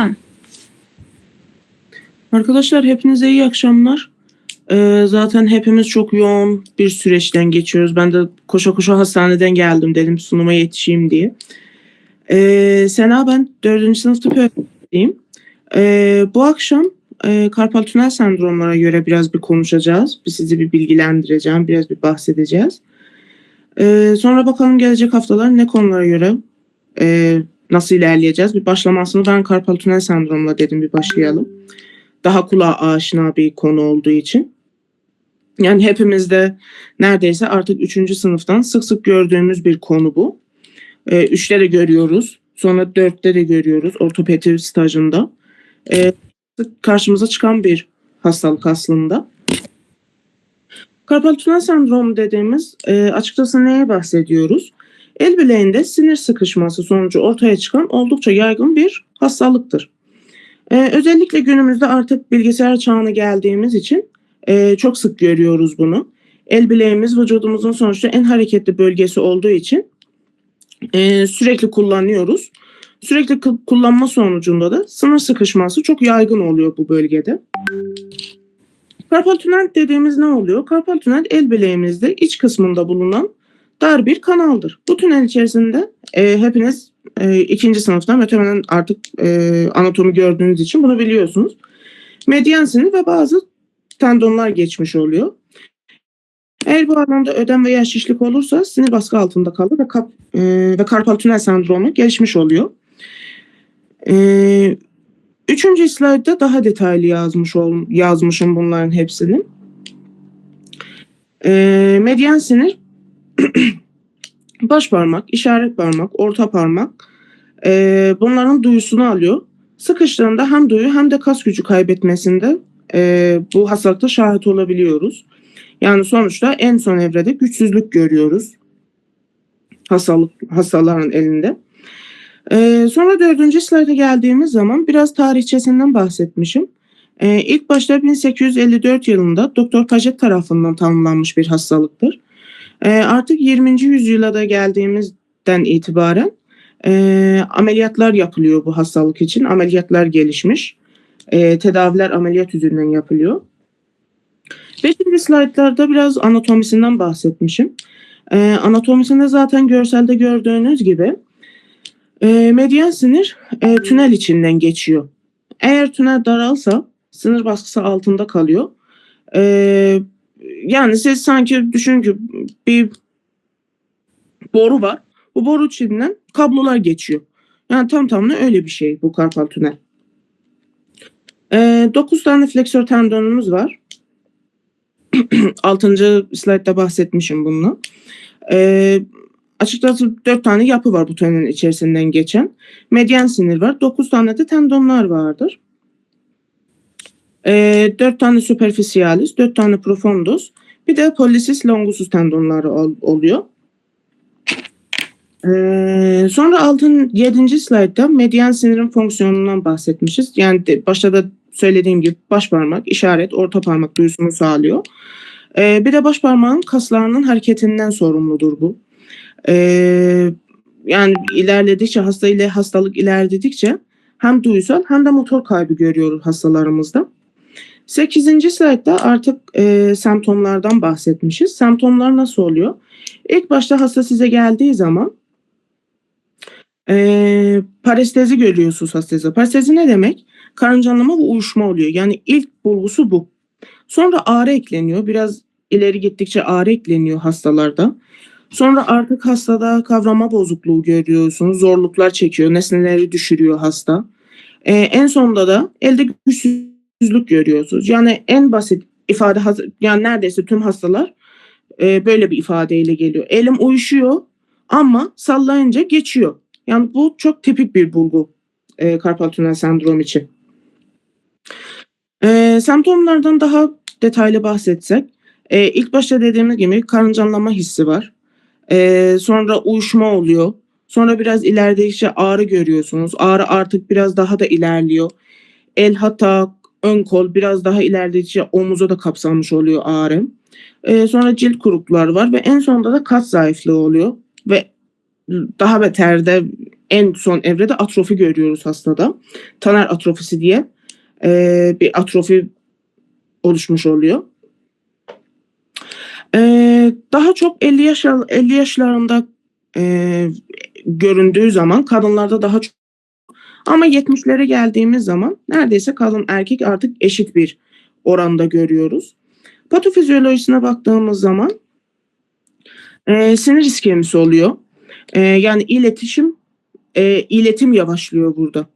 Tamam. Arkadaşlar hepinize iyi akşamlar. Ee, zaten hepimiz çok yoğun bir süreçten geçiyoruz. Ben de koşa koşa hastaneden geldim dedim sunuma yetişeyim diye. Ee, Sena ben 4. sınıf tıp. Ee, bu akşam e, karpal tünel sendromlara göre biraz bir konuşacağız. Bir sizi bir bilgilendireceğim, biraz bir bahsedeceğiz. Ee, sonra bakalım gelecek haftalar ne konulara göre e, nasıl ilerleyeceğiz. Bir başlamasını ben karpal tünel sendromla dedim bir başlayalım daha kulağa aşina bir konu olduğu için. Yani hepimizde neredeyse artık 3. sınıftan sık sık gördüğümüz bir konu bu. Ee, üçte de görüyoruz. Sonra dörtte de görüyoruz ortopedi stajında. Sık karşımıza çıkan bir hastalık aslında. Karpal tünel sendromu dediğimiz e, açıkçası neye bahsediyoruz? El bileğinde sinir sıkışması sonucu ortaya çıkan oldukça yaygın bir hastalıktır. Ee, özellikle günümüzde artık bilgisayar çağına geldiğimiz için e, çok sık görüyoruz bunu. El bileğimiz vücudumuzun sonuçta en hareketli bölgesi olduğu için e, sürekli kullanıyoruz. Sürekli kullanma sonucunda da sınır sıkışması çok yaygın oluyor bu bölgede. Karpal tünel dediğimiz ne oluyor? Karpal tünel el bileğimizde iç kısmında bulunan dar bir kanaldır. Bu tünel içerisinde e, hepiniz e, ikinci sınıfta muhtemelen artık e, anatomi gördüğünüz için bunu biliyorsunuz. Medyan sinir ve bazı tendonlar geçmiş oluyor. Eğer bu alanda ödem veya şişlik olursa sinir baskı altında kalır ve, kap, e, ve karpal tünel sendromu gelişmiş oluyor. E, üçüncü slaytta daha detaylı yazmış ol, yazmışım bunların hepsini. E, medyan sinir baş parmak, işaret parmak, orta parmak e, bunların duyusunu alıyor. Sıkıştığında hem duyu hem de kas gücü kaybetmesinde e, bu hastalıkta şahit olabiliyoruz. Yani sonuçta en son evrede güçsüzlük görüyoruz hastalık hastaların elinde. E, sonra dördüncü slayta geldiğimiz zaman biraz tarihçesinden bahsetmişim. E, ilk başta 1854 yılında Doktor Paget tarafından tanımlanmış bir hastalıktır. E, artık 20. yüzyıla da geldiğimizden itibaren e, ameliyatlar yapılıyor bu hastalık için. Ameliyatlar gelişmiş. E, tedaviler ameliyat yüzünden yapılıyor. Beşinci slaytlarda biraz anatomisinden bahsetmişim. E, anatomisinde zaten görselde gördüğünüz gibi e, medyan sinir e, tünel içinden geçiyor. Eğer tünel daralsa sinir baskısı altında kalıyor. E, yani siz sanki düşünün ki bir boru var. Bu boru içinden kablolar geçiyor. Yani tam tamına öyle bir şey bu karpal tünel. 9 tane fleksör tendonumuz var. 6. slaytta bahsetmişim bununla. Ee, açıkçası 4 tane yapı var bu tünelin içerisinden geçen. Medyan sinir var. 9 tane de tendonlar vardır. Ee, 4 tane superficialis, 4 tane profundus, bir de pollicis longusus tendonları ol- oluyor. Ee, sonra altın 7. slaytta medyan sinirin fonksiyonundan bahsetmişiz. Yani de, başta da söylediğim gibi baş parmak, işaret, orta parmak duyusunu sağlıyor. Ee, bir de baş parmağın kaslarının hareketinden sorumludur bu. Ee, yani ilerledikçe hasta ile hastalık ilerledikçe hem duysal hem de motor kaybı görüyoruz hastalarımızda. 8. slaytta artık e, semptomlardan bahsetmişiz. Semptomlar nasıl oluyor? İlk başta hasta size geldiği zaman e, parestezi görüyorsunuz hastada. Parestezi ne demek? Karıncalanma ve uyuşma oluyor. Yani ilk bulgusu bu. Sonra ağrı ekleniyor. Biraz ileri gittikçe ağrı ekleniyor hastalarda. Sonra artık hastada kavrama bozukluğu görüyorsunuz. Zorluklar çekiyor. Nesneleri düşürüyor hasta. E, en sonunda da elde güçsüzlük görüyorsunuz. Yani en basit ifade yani neredeyse tüm hastalar e, böyle bir ifadeyle geliyor. Elim uyuşuyor ama sallayınca geçiyor. Yani bu çok tipik bir bulgu e, karpal tünel sendromu için. E, semptomlardan daha detaylı bahsetsek, e, ilk başta dediğimiz gibi karıncalanma hissi var. E, sonra uyuşma oluyor. Sonra biraz ilerledikçe ağrı görüyorsunuz. Ağrı artık biraz daha da ilerliyor. El hatta ön kol biraz daha ilerledikçe omuza da kapsanmış oluyor ağrı. E, sonra cilt kuruklar var ve en sonunda da kas zayıflığı oluyor ve daha beter de en son evrede atrofi görüyoruz hastada. Taner atrofisi diye e, bir atrofi oluşmuş oluyor. E, daha çok 50 yaş 50 yaşlarında e, göründüğü zaman kadınlarda daha çok ama 70'lere geldiğimiz zaman neredeyse kadın erkek artık eşit bir oranda görüyoruz. Patofizyolojisine baktığımız zaman e, sinir iskemisi oluyor. E, yani iletişim e, iletim yavaşlıyor burada.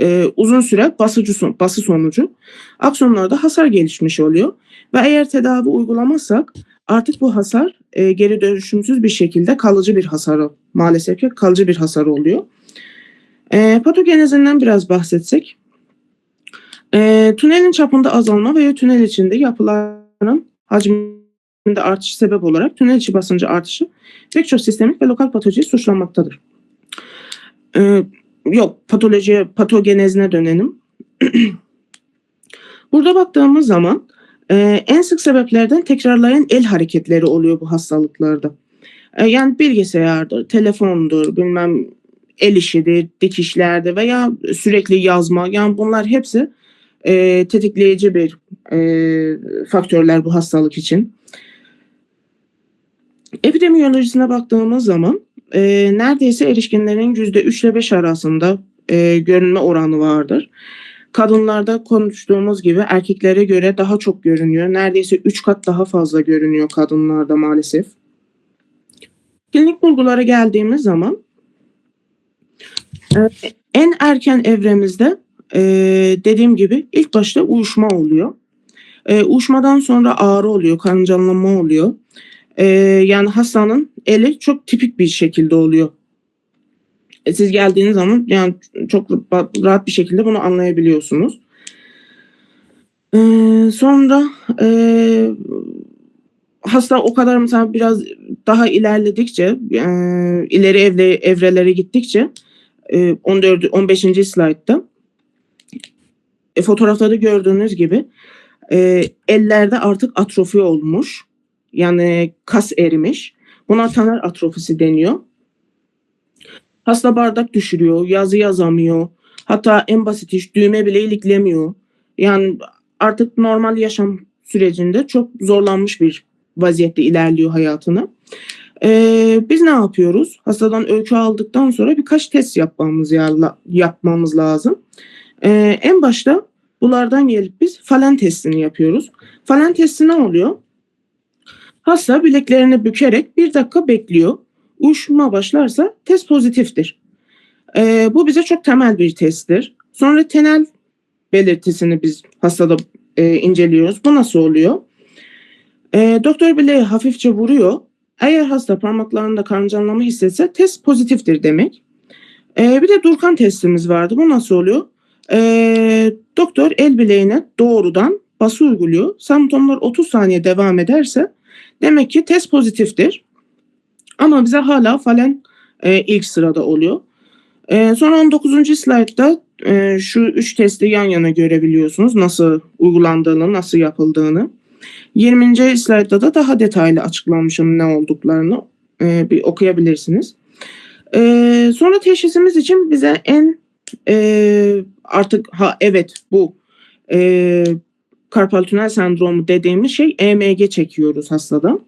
E, uzun süre basıcı son, bası sonucu aksonlarda hasar gelişmiş oluyor ve eğer tedavi uygulamazsak artık bu hasar e, geri dönüşümsüz bir şekilde kalıcı bir hasar maalesef ki kalıcı bir hasar oluyor. E, patogenezinden biraz bahsetsek. E, tünelin çapında azalma veya tünel içinde yapıların hacminde artış sebep olarak tünel içi basıncı artışı pek çok sistemik ve lokal patoloji suçlanmaktadır. E, yok patolojiye, patogenezine dönelim. Burada baktığımız zaman e, en sık sebeplerden tekrarlayan el hareketleri oluyor bu hastalıklarda. E, yani bilgisayardır, telefondur, bilmem el işidir, dikişlerde veya sürekli yazma. Yani bunlar hepsi e, tetikleyici bir e, faktörler bu hastalık için. Epidemiyolojisine baktığımız zaman e, neredeyse erişkinlerin yüzde üç ile beş arasında e, görünme oranı vardır. Kadınlarda konuştuğumuz gibi erkeklere göre daha çok görünüyor. Neredeyse üç kat daha fazla görünüyor kadınlarda maalesef. Klinik bulgulara geldiğimiz zaman en erken evremizde e, dediğim gibi ilk başta uyuşma oluyor. E, uyuşmadan sonra ağrı oluyor, karıncalanma oluyor. E, yani hastanın eli çok tipik bir şekilde oluyor. E, siz geldiğiniz zaman yani çok rahat bir şekilde bunu anlayabiliyorsunuz. Sonra hasta o kadar mesela biraz daha ilerledikçe, ileri evre, evrelere gittikçe e, 14 15. slaytta e, fotoğraflarda gördüğünüz gibi e, ellerde artık atrofi olmuş. Yani kas erimiş. Buna taner atrofisi deniyor. Hasta bardak düşürüyor, yazı yazamıyor. Hatta en basit iş düğme bile iliklemiyor. Yani artık normal yaşam sürecinde çok zorlanmış bir vaziyette ilerliyor hayatını. Ee, biz ne yapıyoruz? Hastadan öykü aldıktan sonra birkaç test yapmamız yapmamız lazım. Ee, en başta bunlardan gelip biz falen testini yapıyoruz. Falen testi ne oluyor? Hasta bileklerini bükerek bir dakika bekliyor. Uyuşma başlarsa test pozitiftir. Ee, bu bize çok temel bir testtir. Sonra tenel belirtisini biz hastada e, inceliyoruz. Bu nasıl oluyor? E, doktor bileği hafifçe vuruyor. Eğer hasta parmaklarında karıncalanma hissetse test pozitiftir demek. E, bir de Durkan testimiz vardı. Bu nasıl oluyor? E, doktor el bileğine doğrudan bası uyguluyor. Semptomlar 30 saniye devam ederse demek ki test pozitiftir. Ama bize hala falen e, ilk sırada oluyor. E, sonra 19. slaytta e, şu üç testi yan yana görebiliyorsunuz. Nasıl uygulandığını, nasıl yapıldığını. 20. slaytta da daha detaylı açıklamışım ne olduklarını e, bir okuyabilirsiniz. E, sonra teşhisimiz için bize en e, artık ha evet bu e, karpal tünel sendromu dediğimiz şey EMG çekiyoruz hastada.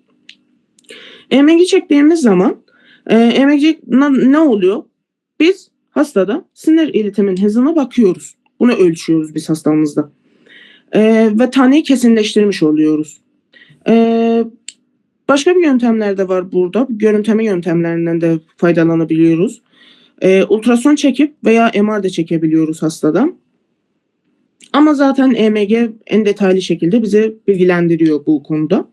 EMG çektiğimiz zaman e, EMG ne, oluyor? Biz hastada sinir iletimin hızına bakıyoruz. Bunu ölçüyoruz biz hastamızda. E, ve taneyi kesinleştirmiş oluyoruz. E, başka bir yöntemler de var burada. Görüntüleme yöntemlerinden de faydalanabiliyoruz. E, ultrason çekip veya MR de çekebiliyoruz hastadan. Ama zaten EMG en detaylı şekilde bize bilgilendiriyor bu konuda.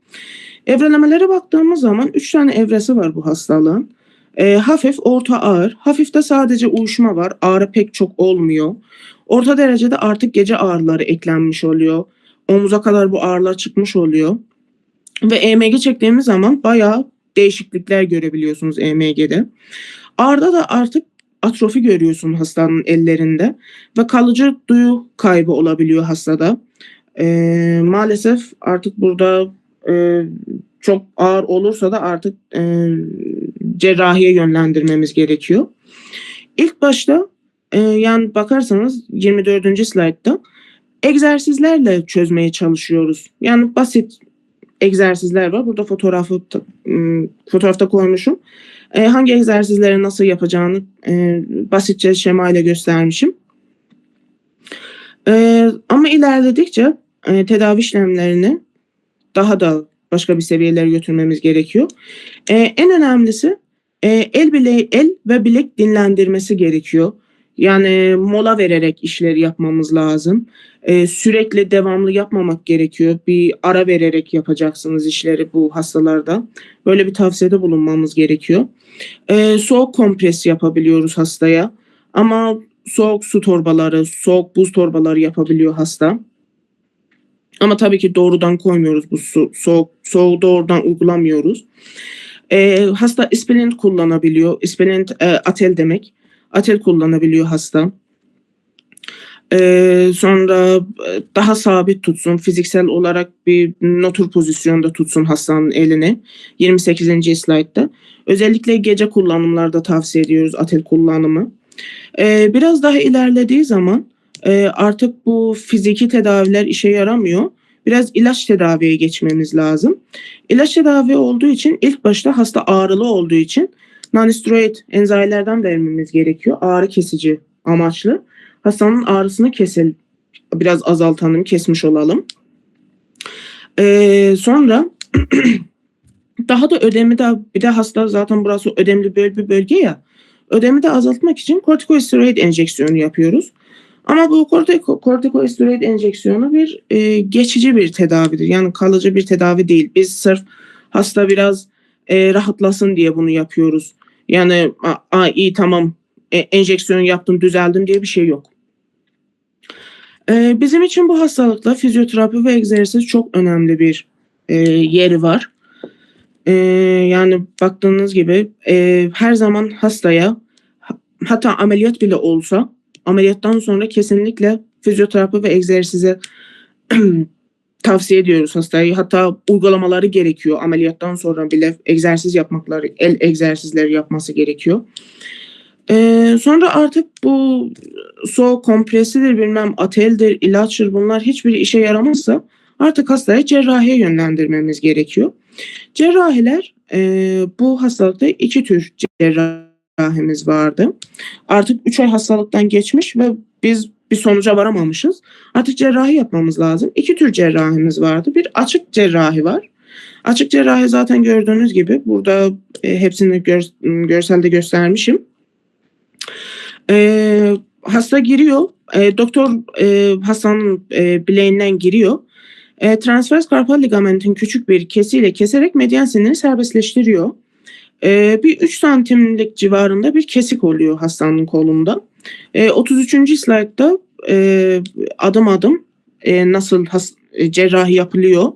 Evrelemelere baktığımız zaman 3 tane evresi var bu hastalığın. E, hafif, orta, ağır. Hafifte sadece uyuşma var. Ağrı pek çok olmuyor. Orta derecede artık gece ağrıları eklenmiş oluyor. Omuza kadar bu ağrılar çıkmış oluyor. Ve EMG çektiğimiz zaman bayağı değişiklikler görebiliyorsunuz EMG'de. Ağrıda da artık atrofi görüyorsun hastanın ellerinde ve kalıcı duyu kaybı olabiliyor hastada. E, maalesef artık burada e, çok ağır olursa da artık e, cerrahiye yönlendirmemiz gerekiyor. ilk başta e, yani bakarsanız 24. slaytta egzersizlerle çözmeye çalışıyoruz. Yani basit egzersizler var. Burada fotoğrafı fotoğrafta koymuşum. E, hangi egzersizleri nasıl yapacağını e, basitçe şemayla göstermişim. E, ama ilerledikçe e, tedavi işlemlerini daha da başka bir seviyelere götürmemiz gerekiyor. E, en önemlisi e, el bile el ve bilek dinlendirmesi gerekiyor. Yani mola vererek işleri yapmamız lazım. E, sürekli devamlı yapmamak gerekiyor. Bir ara vererek yapacaksınız işleri bu hastalarda. Böyle bir tavsiyede bulunmamız gerekiyor. E, soğuk kompres yapabiliyoruz hastaya. Ama soğuk su torbaları, soğuk buz torbaları yapabiliyor hasta. Ama tabii ki doğrudan koymuyoruz bu su, soğuk, soğuğu doğrudan uygulamıyoruz. E, hasta ispilint kullanabiliyor. İspilint e, atel demek. Atel kullanabiliyor hasta. E, sonra daha sabit tutsun. Fiziksel olarak bir notur pozisyonda tutsun hastanın elini. 28. slaytta. Özellikle gece kullanımlarda tavsiye ediyoruz atel kullanımı. E, biraz daha ilerlediği zaman e, artık bu fiziki tedaviler işe yaramıyor. Biraz ilaç tedaviye geçmemiz lazım. İlaç tedavi olduğu için ilk başta hasta ağrılı olduğu için nonsteroid enzayilerden vermemiz gerekiyor. Ağrı kesici amaçlı. Hastanın ağrısını kesil, biraz azaltalım, kesmiş olalım. Ee, sonra daha da ödemi de bir de hasta zaten burası ödemli bir bölge ya. Ödemi de azaltmak için kortikosteroid enjeksiyonu yapıyoruz. Ama bu kortiko, kortikosteroid enjeksiyonu bir e, geçici bir tedavidir. Yani kalıcı bir tedavi değil. Biz sırf hasta biraz e, rahatlasın diye bunu yapıyoruz. Yani a, a, iyi tamam e, enjeksiyon yaptım düzeldim diye bir şey yok. E, bizim için bu hastalıkta fizyoterapi ve egzersiz çok önemli bir e, yeri var. E, yani baktığınız gibi e, her zaman hastaya hatta ameliyat bile olsa ameliyattan sonra kesinlikle fizyoterapi ve egzersize tavsiye ediyoruz hastayı. Hatta uygulamaları gerekiyor. Ameliyattan sonra bile egzersiz yapmakları, el egzersizleri yapması gerekiyor. Ee, sonra artık bu soğuk kompresidir, bilmem ateldir, ilaçtır bunlar hiçbir işe yaramazsa artık hastaya cerrahiye yönlendirmemiz gerekiyor. Cerrahiler e, bu hastalıkta iki tür cerrahimiz vardı. Artık 3 ay hastalıktan geçmiş ve biz bir sonuca varamamışız. Artık cerrahi yapmamız lazım. İki tür cerrahimiz vardı. Bir açık cerrahi var. Açık cerrahi zaten gördüğünüz gibi burada e, hepsini gör, görselde göstermişim. E, hasta giriyor. E, doktor e, hastanın e, bileğinden giriyor. E, transvers karpal ligamentin küçük bir kesiyle keserek medyan sinirini serbestleştiriyor. E, bir 3 santimlik civarında bir kesik oluyor hastanın kolunda. E, 33. slaytta e, adım adım e, nasıl has, e, cerrahi yapılıyor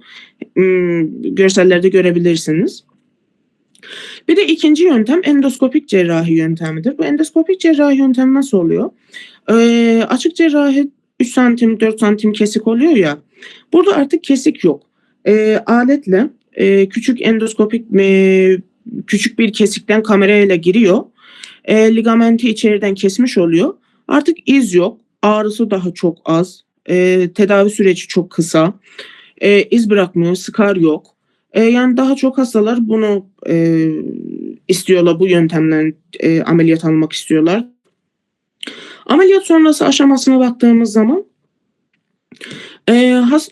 hmm, görsellerde görebilirsiniz. Bir de ikinci yöntem endoskopik cerrahi yöntemidir. Bu endoskopik cerrahi yöntem nasıl oluyor? E, açık cerrahi 3 santim 4 santim kesik oluyor ya. Burada artık kesik yok. E, aletle e, küçük endoskopik e, küçük bir kesikten kamerayla giriyor. E, ligamenti içeriden kesmiş oluyor. Artık iz yok. Ağrısı daha çok az. E, tedavi süreci çok kısa. E, iz bırakmıyor. Skar yok. E, yani daha çok hastalar bunu e, istiyorlar. Bu yöntemden e, ameliyat almak istiyorlar. Ameliyat sonrası aşamasına baktığımız zaman e, has,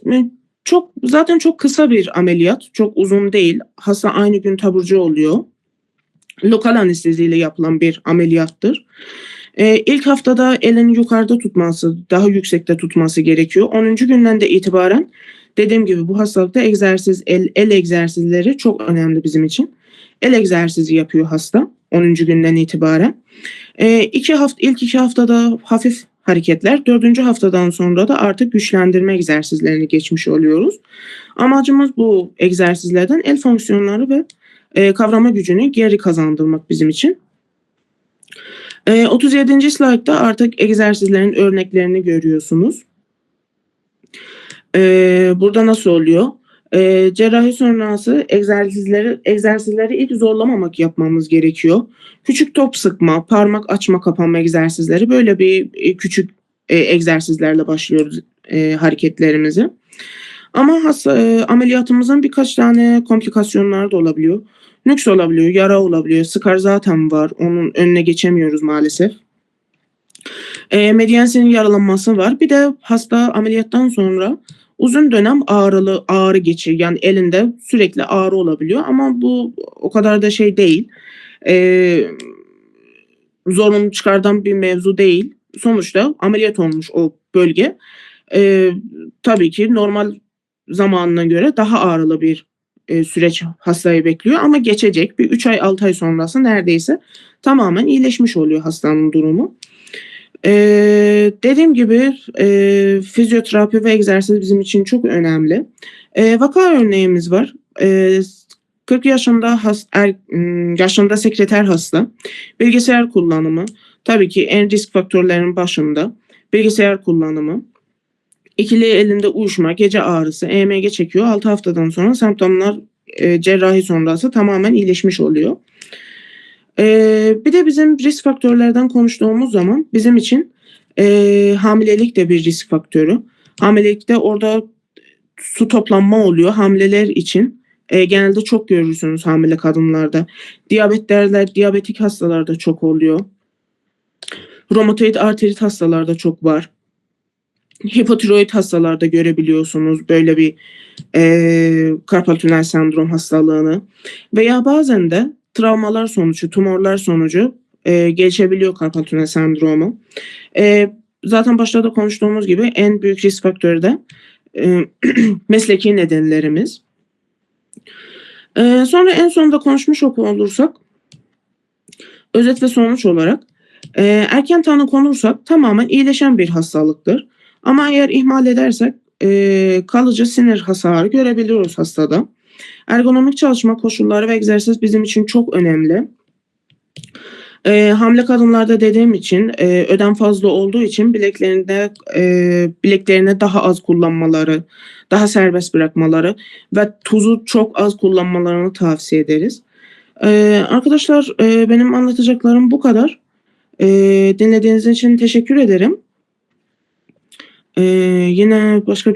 çok zaten çok kısa bir ameliyat. Çok uzun değil. Hasta aynı gün taburcu oluyor. Lokal anesteziyle yapılan bir ameliyattır. Ee, ilk haftada elini yukarıda tutması, daha yüksekte tutması gerekiyor. 10. günden de itibaren dediğim gibi bu hastalıkta egzersiz, el, el egzersizleri çok önemli bizim için. El egzersizi yapıyor hasta 10. günden itibaren. Ee, iki hafta, ilk iki haftada hafif hareketler. Dördüncü haftadan sonra da artık güçlendirme egzersizlerini geçmiş oluyoruz. Amacımız bu egzersizlerden el fonksiyonları ve e, kavrama gücünü geri kazandırmak bizim için. E, 37. slaytta artık egzersizlerin örneklerini görüyorsunuz. E, burada nasıl oluyor? Eee, cerrahi sonrası egzersizleri egzersizleri ilk zorlamamak yapmamız gerekiyor. Küçük top sıkma, parmak açma kapama egzersizleri böyle bir, eee, küçük, eee, egzersizlerle başlıyoruz, eee, hareketlerimize. Ama hasta eee, ameliyatımızın birkaç tane komplikasyonları da olabiliyor. Nüks olabiliyor, yara olabiliyor, skar zaten var. Onun önüne geçemiyoruz maalesef. Eee, medyansinin yaralanması var. Bir de hasta ameliyattan sonra uzun dönem ağrılı ağrı geçiriyor. Yani elinde sürekli ağrı olabiliyor ama bu o kadar da şey değil. Eee, zorunlu çıkardan bir mevzu değil. Sonuçta ameliyat olmuş o bölge. Eee, tabii ki normal zamanına göre daha ağrılı bir, eee, süreç hastayı bekliyor ama geçecek. Bir 3 ay, 6 ay sonrası neredeyse tamamen iyileşmiş oluyor hastanın durumu. Eee, dediğim gibi, eee, fizyoterapi ve egzersiz bizim için çok önemli. Eee, vaka örneğimiz var. Eee, s 40 yaşında has er ımm, yaşında sekreter hasta. Bilgisayar kullanımı, tabii ki en risk faktörlerinin başında bilgisayar kullanımı. İkili elinde uyuşma, gece ağrısı, EMG çekiyor. 6 haftadan sonra semptomlar, eee, cerrahi sonrası tamamen iyileşmiş oluyor. Eee, bir de bizim risk faktörlerden konuştuğumuz zaman bizim için, eee, hamilelik de bir risk faktörü. Hamilelikte orada su toplanma oluyor hamileler için. Eee, genelde çok görürsünüz hamile kadınlarda. Diyabetlerler diyabetik hastalarda çok oluyor. Romatoid artrit hastalarda çok var. Hipotiroid hastalarda görebiliyorsunuz böyle bir, eee, karpal tünel sendrom hastalığını veya bazen de travmalar sonucu, tumorlar sonucu, eee, gelişebiliyor karpal tünel sendromu. Eee, zaten başta da konuştuğumuz gibi en büyük risk faktörü de, eee, mesleki nedenlerimiz. Eee, sonra en sonda konuşmuş olursak özet ve sonuç olarak, eee, erken tanı konursak tamamen iyileşen bir hastalıktır. Ama eğer ihmal edersek, eee, kalıcı sinir hasarı görebiliyoruz hastada. Ergonomik çalışma koşulları ve egzersiz bizim için çok önemli. Eee, hamile kadınlarda dediğim için, eee, ödem fazla olduğu için bileklerinde, eee, bileklerini daha az kullanmaları, daha serbest bırakmaları ve tuzu çok az kullanmalarını tavsiye ederiz. Eee, arkadaşlar, eee, benim anlatacaklarım bu kadar. Eee, dinlediğiniz için teşekkür ederim. Eee, yine başka bir